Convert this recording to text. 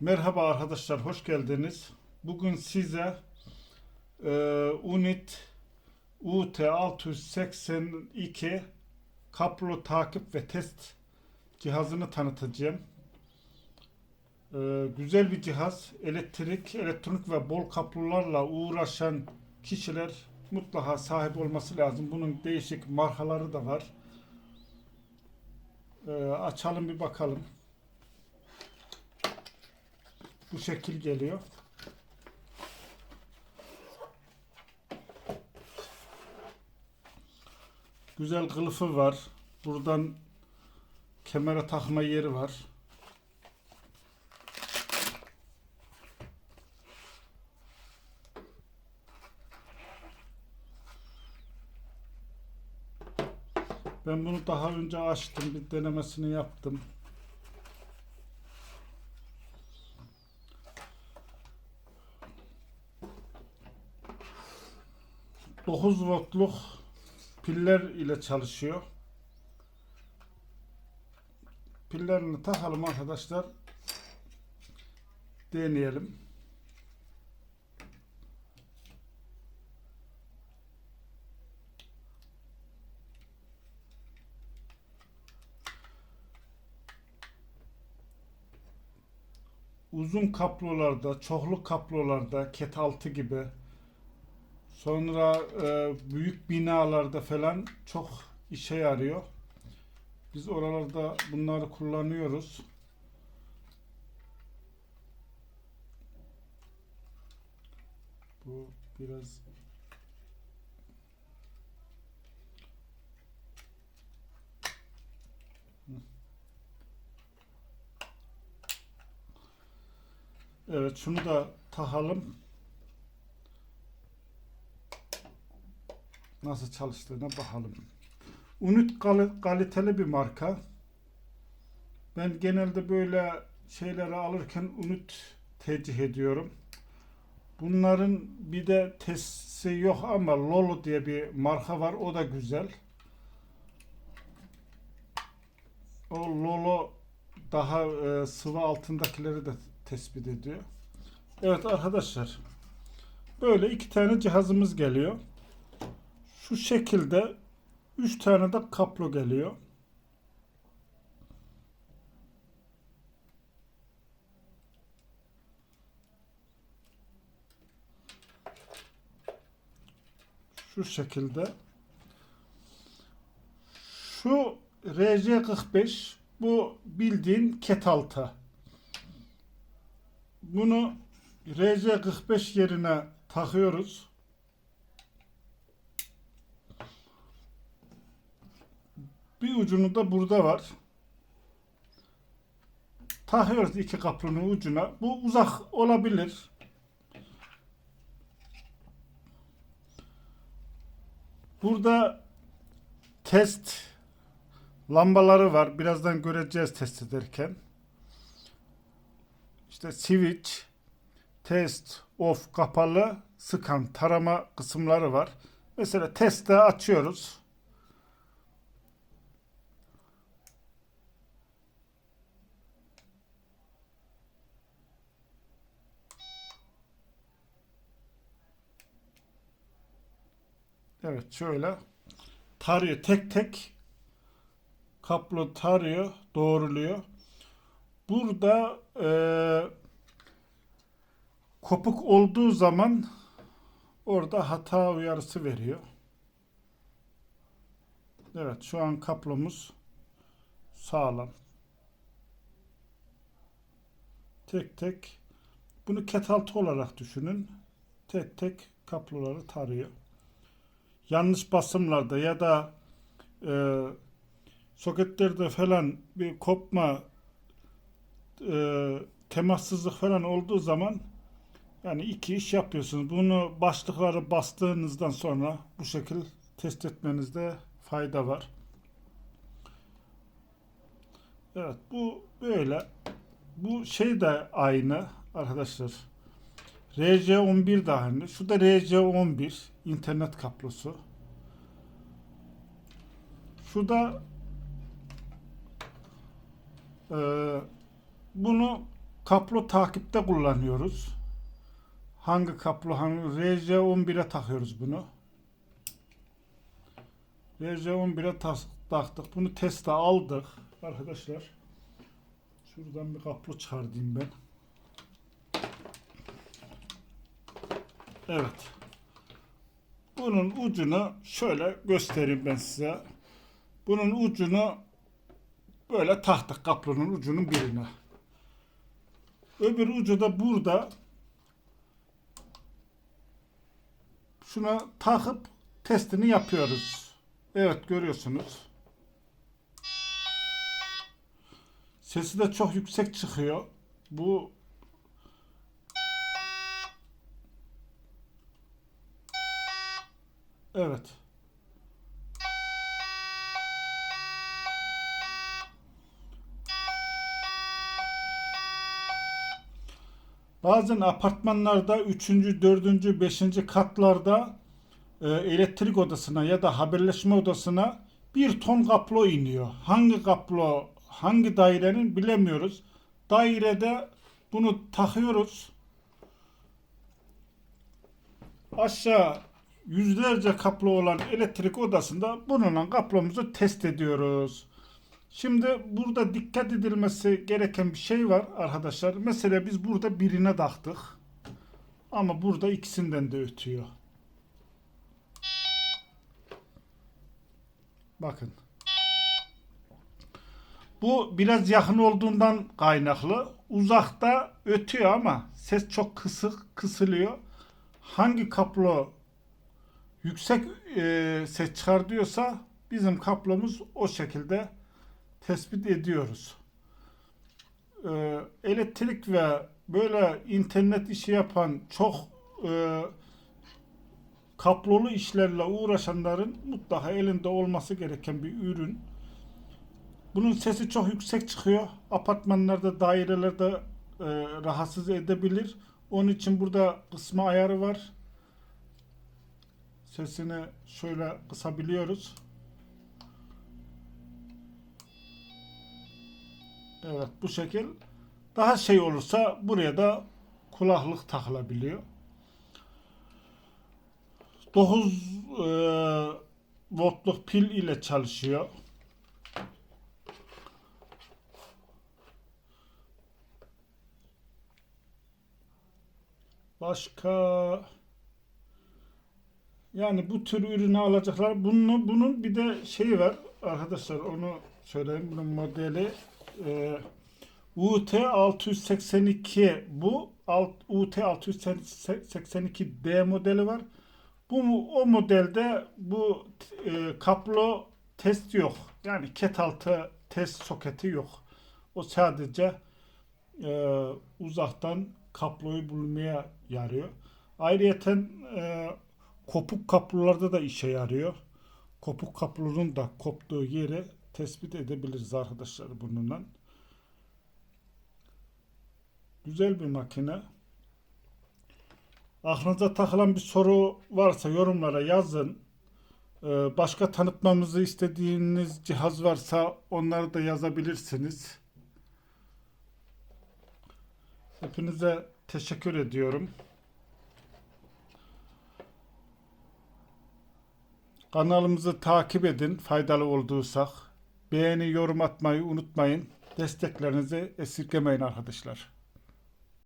Merhaba arkadaşlar, hoş geldiniz. Bugün size e, Unit UT682 kablo takip ve test cihazını tanıtacağım. E, güzel bir cihaz. Elektrik, elektronik ve bol kablolarla uğraşan kişiler mutlaka sahip olması lazım. Bunun değişik markaları da var. E, açalım bir bakalım. Bu şekil geliyor. Güzel kılıfı var. Buradan kemere takma yeri var. Ben bunu daha önce açtım, bir denemesini yaptım. 9 voltluk piller ile çalışıyor. Pillerini takalım arkadaşlar. Deneyelim. Uzun kablolarda, çoklu kablolarda, ket altı gibi Sonra e, büyük binalarda falan çok işe yarıyor. Biz oralarda bunları kullanıyoruz. Bu biraz Evet şunu da takalım. Nasıl çalıştığına bakalım. Unit kal- kaliteli bir marka. Ben genelde böyle şeyleri alırken Unit tercih ediyorum. Bunların bir de testi yok ama Lolo diye bir marka var. O da güzel. O Lolo daha e, sıvı altındakileri de tespit ediyor. Evet arkadaşlar. Böyle iki tane cihazımız geliyor. Şu şekilde 3 tane de kaplo geliyor. Şu şekilde. Şu RC45 bu bildiğin ketalta. Bunu RC45 yerine takıyoruz. Bir ucunu da burada var. Takıyoruz iki kaplının ucuna. Bu uzak olabilir. Burada test lambaları var. Birazdan göreceğiz test ederken. İşte switch, test, off, kapalı, sıkan, tarama kısımları var. Mesela testte açıyoruz. Evet şöyle tarıyor tek tek kaplo tarıyor doğruluyor. Burada e, kopuk olduğu zaman orada hata uyarısı veriyor. Evet şu an kaplomuz sağlam. Tek tek bunu ket altı olarak düşünün. Tek tek kaploları tarıyor yanlış basımlarda ya da e, soketlerde falan bir kopma e, temassızlık falan olduğu zaman yani iki iş yapıyorsunuz. Bunu başlıkları bastığınızdan sonra bu şekil test etmenizde fayda var. Evet bu böyle. Bu şey de aynı arkadaşlar. RC11 de aynı. Şu da RC11 internet kablosu. Şu da e, bunu Kaplo takipte kullanıyoruz. Hangi kaplo hangi RJ11'e takıyoruz bunu. RJ11'e tas- taktık. Bunu teste aldık arkadaşlar. Şuradan bir kaplo çıkarayım ben. Evet. Bunun ucunu şöyle göstereyim ben size. Bunun ucunu böyle taktık kaplonun ucunun birine. Öbür ucu da burada. Şuna takıp testini yapıyoruz. Evet görüyorsunuz. Sesi de çok yüksek çıkıyor. Bu Evet. Bazen apartmanlarda 3. 4. 5. katlarda e, elektrik odasına ya da haberleşme odasına bir ton kaplo iniyor. Hangi kaplo, hangi dairenin bilemiyoruz. Dairede bunu takıyoruz. Aşağı yüzlerce kaplo olan elektrik odasında bununla kaplomuzu test ediyoruz. Şimdi burada dikkat edilmesi gereken bir şey var arkadaşlar. Mesela biz burada birine taktık. Ama burada ikisinden de ötüyor. Bakın. Bu biraz yakın olduğundan kaynaklı. Uzakta ötüyor ama ses çok kısık kısılıyor. Hangi kaplo yüksek e, ses çıkar diyorsa bizim kaplomuz o şekilde tespit ediyoruz. E, elektrik ve böyle internet işi yapan çok e, kaplolu işlerle uğraşanların mutlaka elinde olması gereken bir ürün. Bunun sesi çok yüksek çıkıyor. Apartmanlarda, dairelerde e, rahatsız edebilir. Onun için burada kısma ayarı var. Sesini şöyle kısabiliyoruz. Evet bu şekil. Daha şey olursa buraya da kulaklık takılabiliyor. 9 e, voltluk pil ile çalışıyor. Başka yani bu tür ürünü alacaklar. Bunun, bunun bir de şeyi var arkadaşlar onu söyleyeyim. Bunun modeli e, UT 682 bu. Alt, UT 682D modeli var. Bu o modelde bu e, kaplo test yok. Yani ket altı test soketi yok. O sadece e, uzaktan kabloyu bulmaya yarıyor. Ayrıyeten e, kopuk kablolarda da işe yarıyor. Kopuk kablonun da koptuğu yeri tespit edebiliriz arkadaşlar bununla. Güzel bir makine. Aklınıza takılan bir soru varsa yorumlara yazın. Ee, Başka tanıtmamızı istediğiniz cihaz varsa onları da yazabilirsiniz. Hepinize teşekkür ediyorum. Kanalımızı takip edin faydalı olduysak. Beğeni, yorum atmayı unutmayın. Desteklerinizi esirgemeyin arkadaşlar.